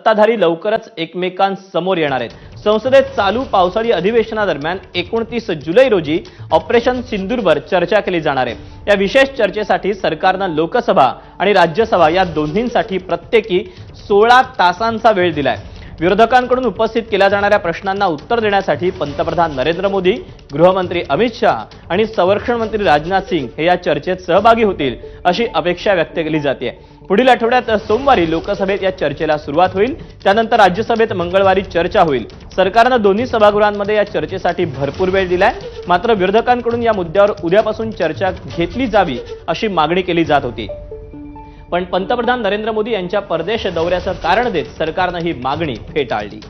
सत्ताधारी लवकरच एकमेकांसमोर येणार आहेत. संसदेत चालू पावसाळी अधिवेशनादरम्यान एकोणतीस जुलै रोजी ऑपरेशन सिंदूरवर चर्चा केली जाणार आहे. या विशेष चर्चेसाठी सरकारनं लोकसभा आणि राज्यसभा या दोन्हींसाठी प्रत्येकी सोळा तासांचा वेळ दिलाय. विरोधकांकडून उपस्थित केल्या जाणाऱ्या प्रश्नांना उत्तर देण्यासाठी पंतप्रधान नरेंद्र मोदी गृहमंत्री अमित शहा आणि संरक्षण मंत्री राजनाथ सिंग हे या चर्चेत सहभागी होतील अशी अपेक्षा व्यक्त केली जाते. पुढील आठवड्यात सोमवारी लोकसभेत या चर्चेला सुरुवात होईल. त्यानंतर राज्यसभेत मंगळवारी चर्चा होईल. सरकारनं दोन्ही सभागृहांमध्ये या चर्चेसाठी भरपूर वेळ दिलाय. मात्र विरोधकांकडून या मुद्द्यावर उद्यापासून चर्चा घेतली जावी अशी मागणी केली जात होती. पण पंतप्रधान नरेंद्र मोदी यांच्या परदेश दौऱ्याचं कारण देत सरकारनं ही मागणी फेटाळली.